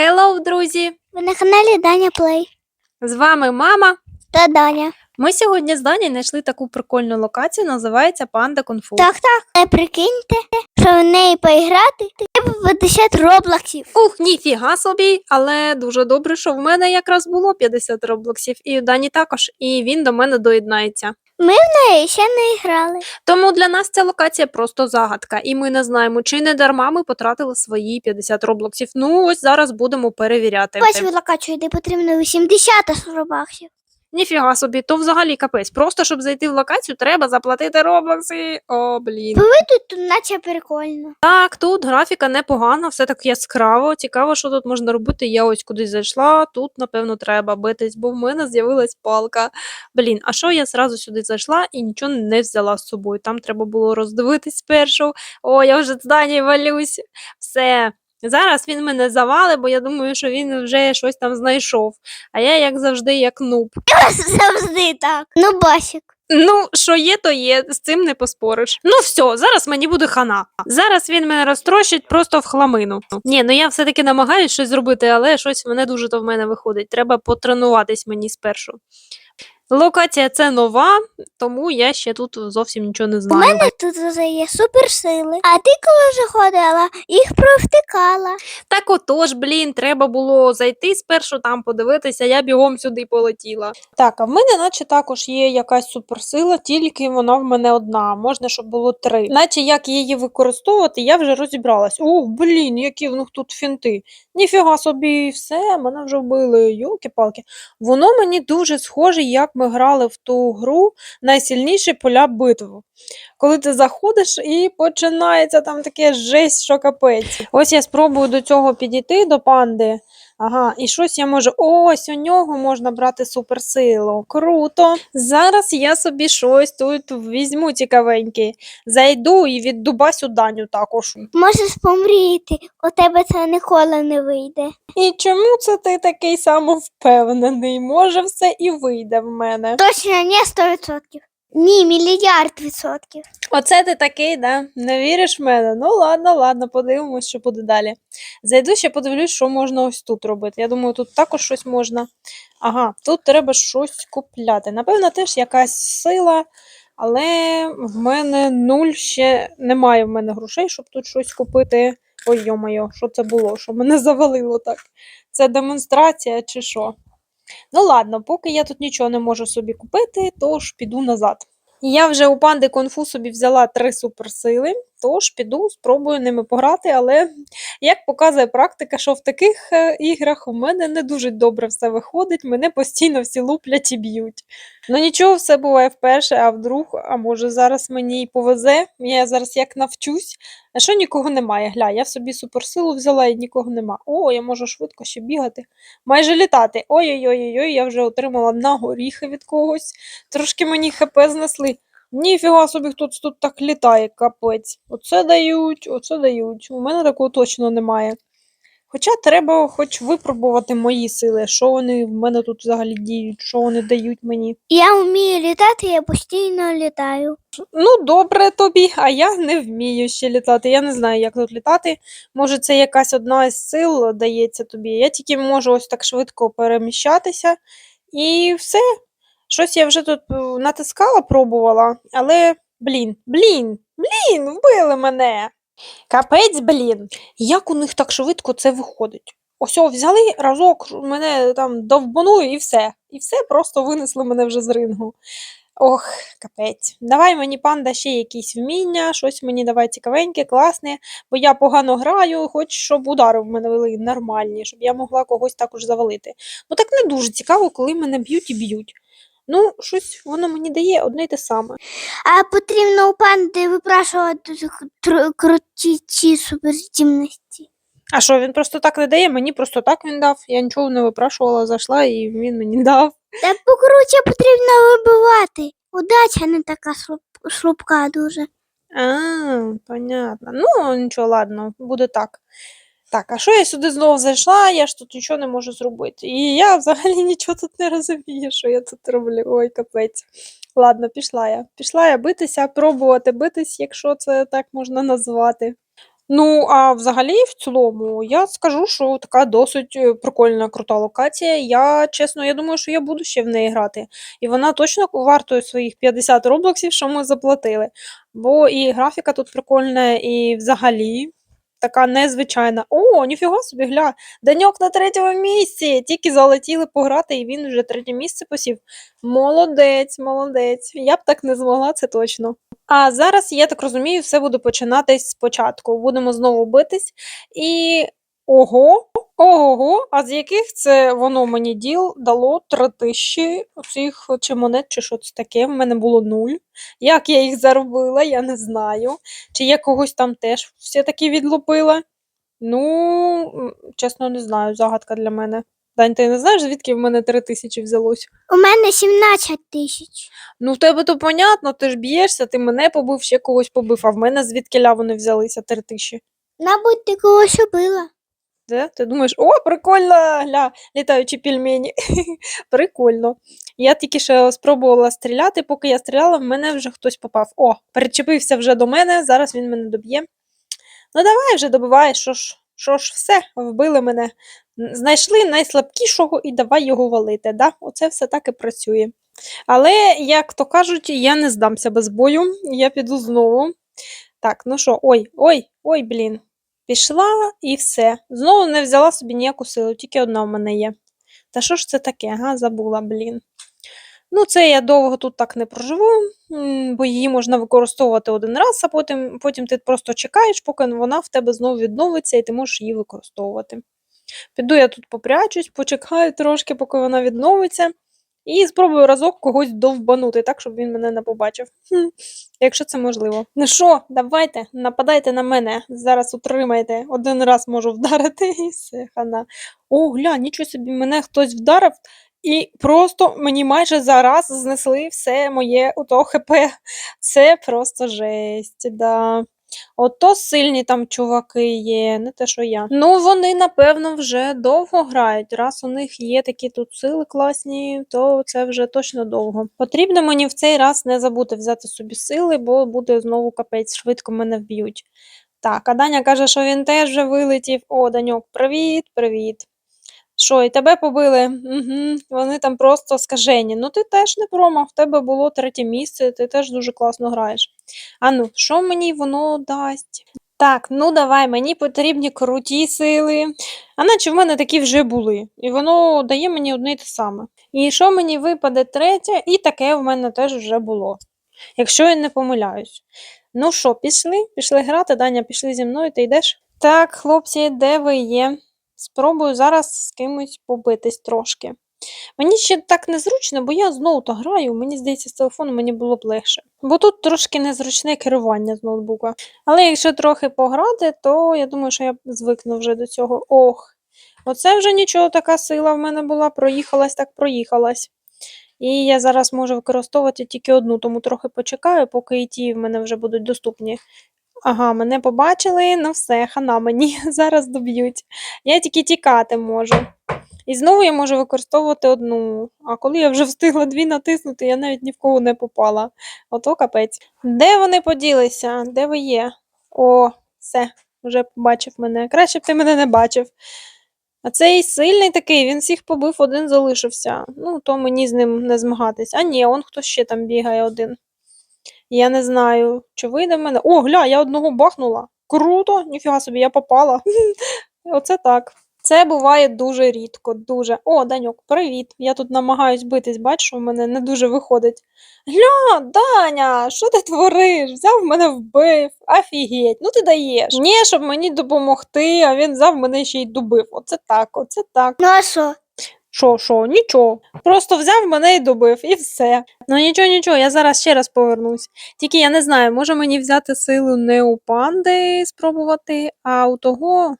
Hello, друзі! Ви на каналі Даня Плей З вами мама. та Даня. Ми сьогодні з Дані знайшли таку прикольну локацію, називається Панда Кунг-фу. Так, так. Не прикиньте, що в неї поіграти треба 50 роблоксів. Ух, ніфіга собі, але дуже добре, що в мене якраз було 50 роблоксів, і в Дані також, і він до мене доєднається. В неї ще не грали. Тому для нас ця локація просто загадка, і ми не знаємо, чи не дарма ми потратили свої 50 роблоксів. Ну, ось зараз будемо перевіряти. Ось ви локацію, де потрібно 80 робоксів. Ніфіга собі, то взагалі капець. Просто щоб зайти в локацію, треба заплатити роблокси. О, блін. Тут, тут наче прикольно. Так, тут графіка непогана, все так яскраво. Цікаво, що тут можна робити. Я ось кудись зайшла. Тут, напевно, треба битись, бо в мене з'явилась палка. Блін, а що я зразу сюди зайшла і нічого не взяла з собою? Там треба було роздивитись спершу. О, я вже з Дані валюсь. Все. Зараз він мене завалить, бо я думаю, що він вже щось там знайшов. А я, як завжди, як нуб. Завжди так. Ну, басик. Ну, що є, то є, з цим не поспориш. Ну все, зараз мені буде хана. Зараз він мене розтрощить просто в хламину. Ні, ну я все-таки намагаюсь щось зробити, але щось мене дуже то в мене виходить. Треба потренуватись мені спершу. Локація це нова, тому я ще тут зовсім нічого не знаю. мене тут вже є суперсили. А ти коли заходила, їх провтикала. Так отож, блін, треба було зайти спершу там подивитися, я бігом сюди полетіла. Так, а в мене, наче також є якась суперсила, тільки вона в мене одна. Можна, щоб було три. Наче як її використовувати, я вже розібралась. О, блін, які в них тут фінти. Ніфіга собі, все, мене вже вбили. Йолки-палки. Воно мені дуже схоже, як ми грали в ту гру найсильніші поля битву. Коли ти заходиш і починається там таке жесть, що капець. Ось я спробую до цього підійти до панди. Ага, і щось я можу. Ось у нього можна брати суперсилу. Круто. Зараз я собі щось тут візьму цікавеньке. Зайду і віддубасю даню також. Можеш помріяти, у тебе це ніколи не вийде. І чому це ти такий самовпевнений? Може, все і вийде в мене. Точно не 100%. Ні, мільярд відсотків. Оце ти такий, да? Не віриш в мене? Ну ладно, ладно, подивимось, що буде далі. Зайду ще подивлюсь, що можна ось тут робити. Я думаю, тут також щось можна. Ага, тут треба щось купляти. Напевно, теж якась сила, але в мене нуль ще немає в мене грошей, щоб тут щось купити. Ой, йо-моє, що це було? Що мене завалило так? Це демонстрація чи що? Ну ладно, поки я тут нічого не можу собі купити, тож піду назад. Я вже у панди Конфу собі взяла три суперсили, тож піду, спробую ними пограти, але як показує практика, що в таких е, іграх у мене не дуже добре все виходить, мене постійно всі луплять і б'ють. Ну нічого, все буває вперше, а вдруг, а може зараз мені й повезе, я зараз як навчусь, а що нікого немає. Гля, я собі суперсилу взяла і нікого нема. О, я можу швидко ще бігати, майже літати. Ой-ой-ой, я вже отримала на горіхи від когось. Трошки мені хп знесли. Ніфіга собі хтось тут так літає, капець. Оце дають, оце дають. У мене такого точно немає. Хоча треба хоч випробувати мої сили, що вони в мене тут взагалі діють, що вони дають мені. Я вмію літати, я постійно літаю. Ну, добре тобі, а я не вмію ще літати. Я не знаю, як тут літати. Може, це якась одна із сил дається тобі. Я тільки можу ось так швидко переміщатися. І все. Щось я вже тут е, натискала, пробувала, але блін, блін, блін, вбили мене. Капець, блін. Як у них так швидко це виходить? Ось взяли разок, мене там довбанули і все. І все просто винесли мене вже з рингу. Ох, капець. Давай мені панда ще якісь вміння, щось мені давай цікавеньке, класне, бо я погано граю, хоч щоб удари в мене вели нормальні, щоб я могла когось також завалити. Ну так не дуже цікаво, коли мене б'ють і б'ють. Ну, щось воно мені дає одне й те саме. А потрібно у панди випрашувати круті ці суперздібності. А що, він просто так не дає? Мені просто так він дав. Я нічого не випрашувала, зайшла і він мені дав. Та покруті потрібно вибивати. Удача не така слабка дуже. А, понятно. Ну, нічого, ладно, буде так. Так, а що я сюди знову зайшла? Я ж тут нічого не можу зробити. І я взагалі нічого тут не розумію, що я тут роблю. Ой, капець. Ладно, пішла я. Пішла я битися, пробувати битись, якщо це так можна назвати. Ну, а взагалі, в цілому, я скажу, що така досить е, прикольна, крута локація. Я, чесно, я думаю, що я буду ще в неї грати. І вона точно вартує своїх 50 роблоксів, що ми заплатили. Бо і графіка тут прикольна, і взагалі така незвичайна. О, ніфіга собі, гля, Даньок на третьому місці. Тільки залетіли пограти, і він вже третє місце посів. Молодець, молодець. Я б так не змогла, це точно. А зараз, я так розумію, все буде починатись спочатку. Будемо знову битись. І ого, ого, а з яких це воно мені діл дало три тисячі цих чи монет, чи що це таке. В мене було нуль. Як я їх заробила, я не знаю. Чи я когось там теж все-таки відлупила. Ну, чесно, не знаю, загадка для мене. Дань, ти не знаєш, звідки в мене три тисячі взялось? У мене 17 тисяч. Ну, в тебе то понятно, ти ж б'єшся, ти мене побив, ще когось побив, а в мене звідки ля вони взялися три тисячі. Мабуть, ти когось убила. Де? Ти думаєш, о, прикольно, гля, літаючі пельмені. Прикольно. Я тільки ще спробувала стріляти, поки я стріляла, в мене вже хтось попав. О, перечепився вже до мене, зараз він мене доб'є. Ну давай вже добивай, що ж, що ж, все, вбили мене. Знайшли найслабкішого і давай його валити. Да? Оце все так і працює. Але, як то кажуть, я не здамся без бою, я піду знову. Так, ну що, ой, ой, ой, блін. Пішла і все. Знову не взяла собі ніяку силу, тільки одна в мене є. Та що ж це таке, га, забула, блін. Ну, це я довго тут так не проживу, бо її можна використовувати один раз, а потім, потім ти просто чекаєш, поки вона в тебе знову відновиться, і ти можеш її використовувати. Піду я тут попрячусь, почекаю трошки, поки вона відновиться, і спробую разок когось довбанути, так, щоб він мене не побачив. Хм, якщо це можливо. Ну що, давайте, нападайте на мене. Зараз утримайте. Один раз можу вдарити і все, хана. О, гля, нічого собі, мене хтось вдарив, і просто мені майже зараз знесли все моє ото ХП. Це просто жесть, да. Ото сильні там чуваки є, не те, що я. Ну, вони, напевно, вже довго грають. Раз у них є такі тут сили класні, то це вже точно довго. Потрібно мені в цей раз не забути взяти собі сили, бо буде знову капець, швидко мене вб'ють. Так, а Даня каже, що він теж вже вилетів. О, Даньок, привіт, привіт. Що, і тебе побили? Угу, вони там просто скажені. Ну, ти теж не промах, в тебе було третє місце, ти теж дуже класно граєш. А ну, що мені воно дасть? Так, ну давай, мені потрібні круті сили. А наче в мене такі вже були. І воно дає мені одне й те саме. І що мені випаде третє, і таке в мене теж вже було. Якщо я не помиляюсь. Ну що, пішли? Пішли грати, Даня, пішли зі мною, ти йдеш? Так, хлопці, де ви є? Спробую зараз з кимось побитись трошки. Мені ще так незручно, бо я знову то граю, мені здається, з телефону мені було б легше. Бо тут трошки незручне керування з ноутбука. Але якщо трохи пограти, то я думаю, що я звикну вже до цього. Ох, оце вже нічого, така сила в мене була, проїхалась, так проїхалась. І я зараз можу використовувати тільки одну, тому трохи почекаю, поки і ті в мене вже будуть доступні. Ага, мене побачили, ну все, хана мені зараз доб'ють. Я тільки тікати можу. І знову я можу використовувати одну. А коли я вже встигла дві натиснути, я навіть ні в кого не попала. Ото капець. Де вони поділися? Де ви є? О, все, вже побачив мене. Краще б ти мене не бачив. А цей сильний такий, він всіх побив, один залишився. Ну, то мені з ним не змагатись. А ні, он хтось ще там бігає один. Я не знаю, чи вийде в мене. О, гля, я одного бахнула. Круто, ніфіга собі, я попала. Оце так. Це буває дуже рідко, дуже. О, Даньок, привіт. Я тут намагаюсь битись, бачиш, у мене не дуже виходить. Гля, Даня, що ти твориш? Взяв мене вбив. Офігеть, ну ти даєш. Ні, щоб мені допомогти, а він взяв мене ще й добив. Оце так, оце так. Ну? Що, що, нічого. Просто взяв мене і добив, і все. Ну нічого, нічого, я зараз ще раз повернусь. Тільки я не знаю, може мені взяти силу не у панди спробувати, а у того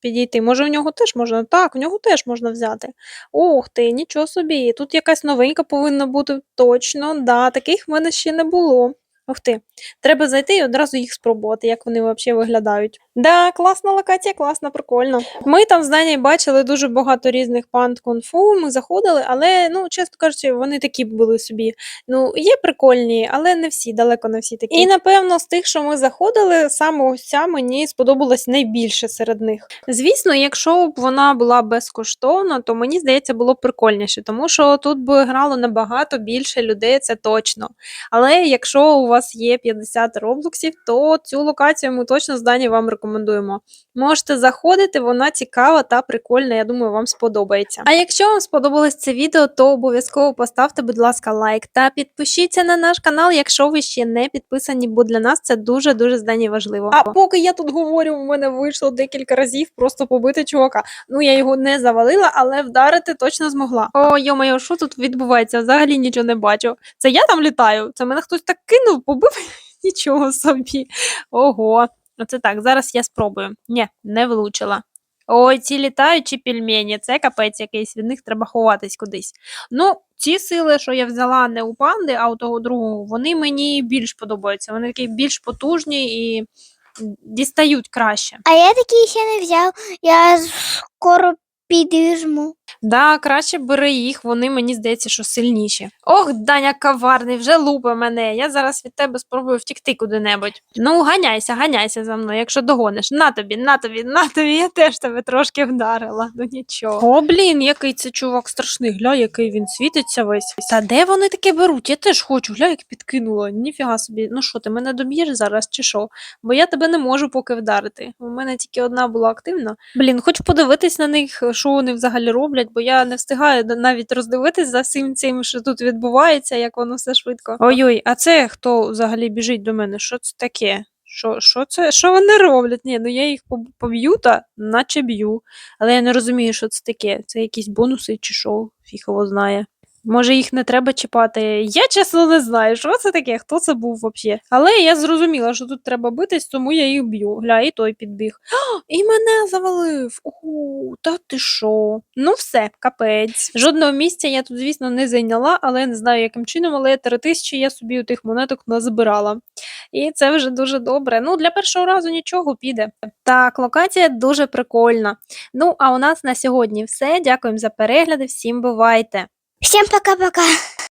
підійти. Може, у нього теж можна? Так, у нього теж можна взяти. Ух ти, нічого собі. Тут якась новенька повинна бути точно. Да, таких в мене ще не було. Ух ти. Треба зайти і одразу їх спробувати, як вони взагалі виглядають. Да, класна локація, класна, прикольно. Ми там з Дані бачили дуже багато різних панд кунг-фу, ми заходили, але, ну, чесно кажучи, вони такі були собі. Ну, є прикольні, але не всі, далеко не всі такі. І напевно, з тих, що ми заходили, саме ось ця мені сподобалась найбільше серед них. Звісно, якщо б вона була безкоштовна, то мені здається, було б прикольніше, тому що тут би грало набагато більше людей, це точно. Але якщо у вас є 50 роблоксів, то цю локацію ми точно з Дані вам рекомендуємо. Можете заходити, вона цікава та прикольна. Я думаю, вам сподобається. А якщо вам сподобалось це відео, то обов'язково поставте, будь ласка, лайк та підпишіться на наш канал, якщо ви ще не підписані, бо для нас це дуже дуже з важливо. А поки я тут говорю, у мене вийшло декілька разів просто побити чувака. Ну я його не завалила, але вдарити точно змогла. О, йо-моє, що тут відбувається? Взагалі нічого не бачу. Це я там літаю? Це мене хтось так кинув, побив? Нічого собі. Ого. Оце так, зараз я спробую. Ні, не влучила. Ой, ці літаючі пельмені, це капець якийсь, від них треба ховатись кудись. Ну, ці сили, що я взяла не у панди, а у того другого, вони мені більш подобаються. Вони такі більш потужні і дістають краще. А я такий ще не взяв. Я скоро підвіжму. Да, краще бери їх, вони мені здається, що сильніші. Ох, Даня коварний, вже лупи мене. Я зараз від тебе спробую втікти куди-небудь. Ну, ганяйся, ганяйся за мною, якщо догониш. На тобі, на тобі, на тобі, я теж тебе трошки вдарила. Ну нічого. О, блін, який це чувак страшний. Гля, який він світиться весь. Та де вони таке беруть? Я теж хочу, гля, як підкинула. Ніфіга собі. Ну що, ти мене доб'єш зараз чи що? Бо я тебе не можу поки вдарити. У мене тільки одна була активна. Блін, хоч подивитись на них, що вони взагалі роблять, бо я не встигаю навіть роздивитись за всім цим, що тут відбувається, як воно все швидко. Ой-ой, а це хто взагалі біжить до мене? Що це таке? Що, що це? Що вони роблять? Ні, ну я їх поб- поб'ю та наче б'ю. Але я не розумію, що це таке. Це якісь бонуси чи що, фіг його знає. Може, їх не треба чіпати. Я чесно не знаю, що це таке, хто це був взагалі. Але я зрозуміла, що тут треба битись, тому я їх б'ю. Гля, і той підбіг. «А, І мене завалив. Ого, та ти що? Ну все, капець. Жодного місця я тут, звісно, не зайняла, але не знаю, яким чином, але три тисячі я собі у тих монеток назбирала. І це вже дуже добре. Ну, для першого разу нічого піде. Так, локація дуже прикольна. Ну, а у нас на сьогодні все. Дякуємо за перегляди. Всім бувайте! Всім пока-пока.